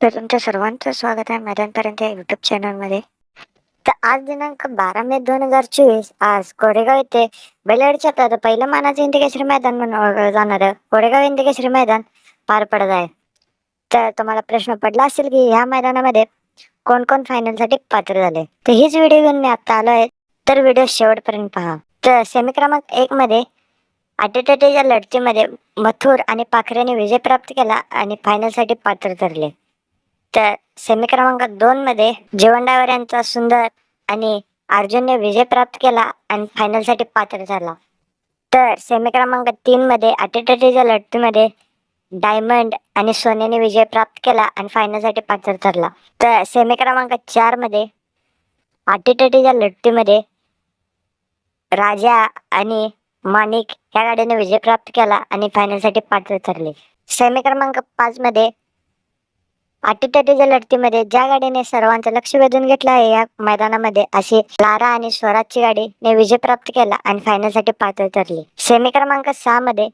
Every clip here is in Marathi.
तर तुमच्या सर्वांचं स्वागत आहे मैदानपर्यंत या युट्यूब चॅनलमध्ये तर आज दिनांक बारा मे दोन हजार चोवीस आज कोरेगाव येथे बैलगाडीच्या तर पहिलं मानाचं हिंदी मैदान म्हणून ओळखलं जाणारं कोरेगाव हिंदी मैदान पार पडत आहे. तर तुम्हाला प्रश्न पडला असेल की ह्या मैदानामध्ये कोण कोण फायनलसाठी पात्र झाले? तर हीच व्हिडिओ घेऊन मी आत्ता आलो आहे. तर व्हिडिओ शेवटपर्यंत पहा. तर सेमी क्रमांक एकमध्ये अटेटेच्या लढतीमध्ये मथुर आणि पाखरेने विजय प्राप्त केला आणि फायनलसाठी पात्र ठरले. तर सेमी क्रमांक दोन मध्ये जेवण यांचा सुंदर आणि अर्जुनने विजय प्राप्त केला आणि फायनलसाठी पात्र झाला. तर सेमी क्रमांक तीन मध्ये अटीतटीच्या लढतीमध्ये डायमंड आणि सोन्याने विजय प्राप्त केला आणि फायनलसाठी पात्र ठरला. तर सेमी क्रमांक चारमध्ये अटीतटीच्या लढतीमध्ये राजा आणि माणिक या गाडीने विजय प्राप्त केला आणि फायनलसाठी पात्र ठरले. सेमी क्रमांक पाच मध्ये अटीतटीच्या लढतीमध्ये ज्या गाडीने सर्वांचं लक्ष वेधून घेतलं आहे या मैदानामध्ये अशी लारा आणि स्वराजची गाडीने विजय प्राप्त केला आणि फायनलसाठी पात्र ठरली. सेमी क्रमांक सहा मध्ये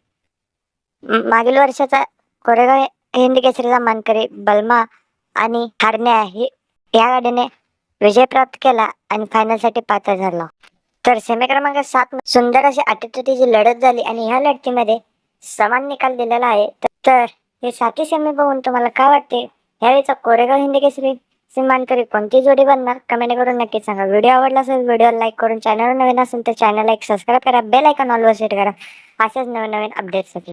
मागील वर्षाचा कोरेगाव हिंदी केसरीचा मानकरी बलमा आणि हरण्या ही या गाडीने विजय प्राप्त केला आणि फायनलसाठी पात्र झाला तर सेमी क्रमांक सात सुंदर अशी अटीतटीची लढत झाली आणि ह्या लढतीमध्ये समान निकाल दिलेला आहे. तर- तर हे साती सेमी बघून तुम्हाला काय वाटते? ह्यावेळीचा कोरेगाव हिंदी केसरी सीमांकरी कोणती जोडी बनणार. कमेंट करून नक्की सांगा. व्हिडिओ आवडला असेल व्हिडिओ लाईक करून चॅनल नवीन असेल तर चॅनलला एक सबस्क्राईब करा. बेल आयकॉन ऑलवर सेट करा. अशाच नवीन नवीन अपडेट्ससाठी